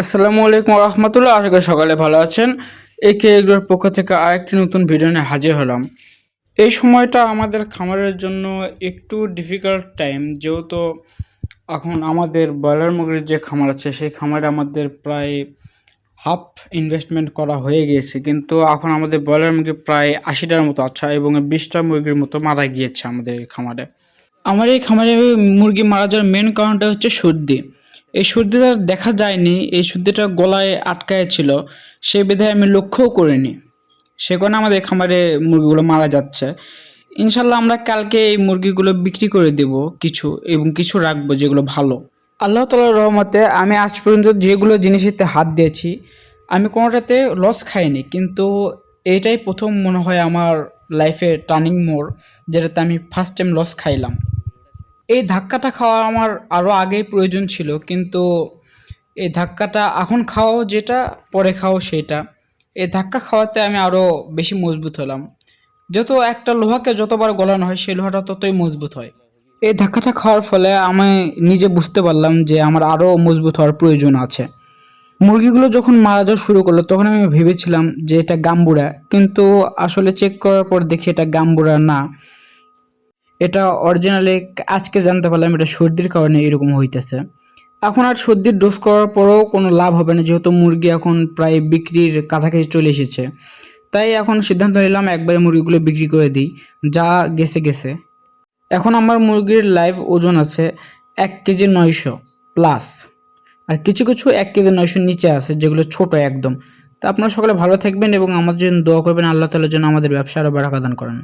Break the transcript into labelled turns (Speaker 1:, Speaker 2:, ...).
Speaker 1: আসসালামু আলাইকুম রহমতুল্লাহ আশা করি সকালে ভালো আছেন। একে এগুলোর পক্ষ থেকে আরেকটি নতুন ভিডিও নিয়ে হাজির হলাম। এই সময়টা আমাদের খামারের জন্য একটু ডিফিকাল্ট টাইম যেহেতু এখন আমাদের ব্রয়লার মুরগির যে খামার আছে, সেই খামারে আমাদের প্রায় হাফ ইনভেস্টমেন্ট করা হয়ে গিয়েছে। কিন্তু এখন আমাদের ব্রয়লার মুরগি প্রায় আশিটার মতো আছে এবং বিশটা মুরগির মতো মারা গিয়েছে আমাদের খামারে। আমার এই খামারে মুরগি মারা যাওয়ার মেন কারণটা হচ্ছে সর্দি। এই সর্দিটা দেখা যায়নি, এই সর্দিটা গলায় আটকায় ছিল, সে বিধায় আমি লক্ষ্যও করিনি। সে কারণে আমাদের খামারে মুরগিগুলো মারা যাচ্ছে। ইনশাল্লাহ আমরা কালকে এই মুরগিগুলো বিক্রি করে দেব কিছু এবং কিছু রাখব যেগুলো ভালো। আল্লাহ তালার রহমতে আমি আজ পর্যন্ত যেগুলো জিনিসেতে হাত দিয়েছি, আমি কোনোটাতে লস খাইনি, কিন্তু এটাই প্রথম মনে হয় আমার লাইফে টার্নিং মোড়, যেটাতে আমি ফার্স্ট টাইম লস খাইলাম। এই ধাক্কাটা খাওয়া আমার আরও আগেই প্রয়োজন ছিল, কিন্তু এই ধাক্কাটা এখন খাও যেটা, পরে খাও সেটা এই ধাক্কা খাওয়াতে আমি আরও বেশি মজবুত হলাম। যত একটা লোহাকে যতবার গলানো হয়, সেই লোহাটা ততই মজবুত হয়। এই ধাক্কাটা খাওয়ার ফলে আমি নিজে বুঝতে পারলাম যে আমার আরও মজবুত হওয়ার প্রয়োজন আছে। মুরগিগুলো যখন মারা যাওয়া শুরু করল, তখন আমি ভেবেছিলাম যে এটা গাম্বুরা, কিন্তু আসলে চেক করার পর দেখি এটা গাম্বুরা না। এটা অরিজিনালি আজকে জানতে পারলাম এটা সর্দির কারণে এরকম হইতেছে। এখন আর সর্দির ডোজ করার পরেও কোনো লাভ হবে না, যেহেতু মুরগি এখন প্রায় বিক্রির কাছাকাছি চলে এসেছে। তাই এখন সিদ্ধান্ত নিলাম একবারে মুরগিগুলো বিক্রি করে দিই, যা গেছে গেছে। এখন আমার মুরগির লাইভ ওজন আছে এক কেজি নয়শো প্লাস আর কিছু কিছু এক কেজি নয়শোর নিচে আছে, যেগুলো ছোট একদম। তা আপনারা সকলে ভালো থাকবেন এবং আমাদের জন্য দোয়া করবেন, আল্লাহ তালার জন্য আমাদের ব্যবসা আরও বাড়া বাড়াকাদান করেন।